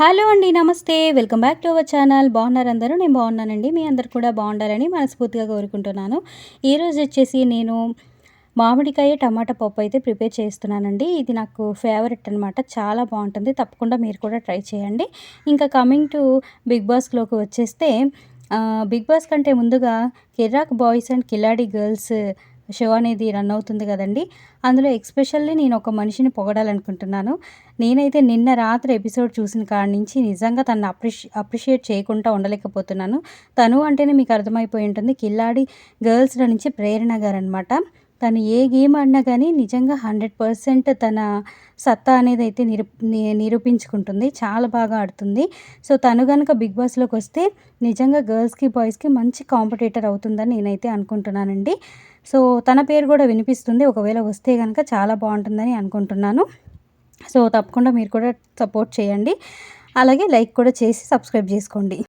Hello అండి నమస్తే. Welcome back to our channel. బాగున్నారు అందరూ? నేను బాగున్నానండి. మీ అందరు కూడా బాగుండాలని మనస్ఫూర్తిగా కోరుకుంటున్నాను. ఈరోజు వచ్చేసి నేను మామిడికాయ టమాటా పప్పు అయితే ప్రిపేర్ చేస్తున్నానండి. ఇది నాకు ఫేవరెట్ అనమాట చాలా బాగుంటుంది. తప్పకుండా మీరు కూడా ట్రై చేయండి. ఇంకా కమింగ్ టు బిగ్ బాస్లోకి వచ్చేస్తే బిగ్ బాస్ కంటే ముందుగా Kiraak boys and Khiladi girls show అనేది రన్ అవుతుంది కదండి. అందులో ఎక్స్పెషల్లీ నేను ఒక మనిషిని పొగడాలనుకుంటున్నాను. నేనైతే నిన్న రాత్రి ఎపిసోడ్ చూసిన కాడి నుంచి నిజంగా తను అప్రిషి అప్రిషియేట్ చేయకుండా ఉండలేకపోతున్నాను. తను అంటేనే మీకు అర్థమైపోయి ఉంటుంది. కిల్లాడి గర్ల్స్లో నుంచి ప్రేరణ గారు అనమాట తను ఏ గేమ్ ఆడినా కానీ నిజంగా హండ్రెడ్ పర్సెంట్ తన సత్తా అనేది అయితే నిరూ నిరూపించుకుంటుంది. చాలా బాగా ఆడుతుంది. సో తను కనుక బిగ్ బాస్లోకి వస్తే నిజంగా గర్ల్స్కి బాయ్స్కి మంచి కాంపిటేటర్ అవుతుందని నేనైతే అనుకుంటున్నానండి. సో తన పేరు కూడా వినిపిస్తుంది. ఒకవేళ వస్తే కనుక చాలా బాగుంటుందని అనుకుంటున్నాను. సో తప్పకుండా మీరు కూడా సపోర్ట్ చేయండి. అలాగే లైక్ కూడా చేసి సబ్స్క్రైబ్ చేసుకోండి.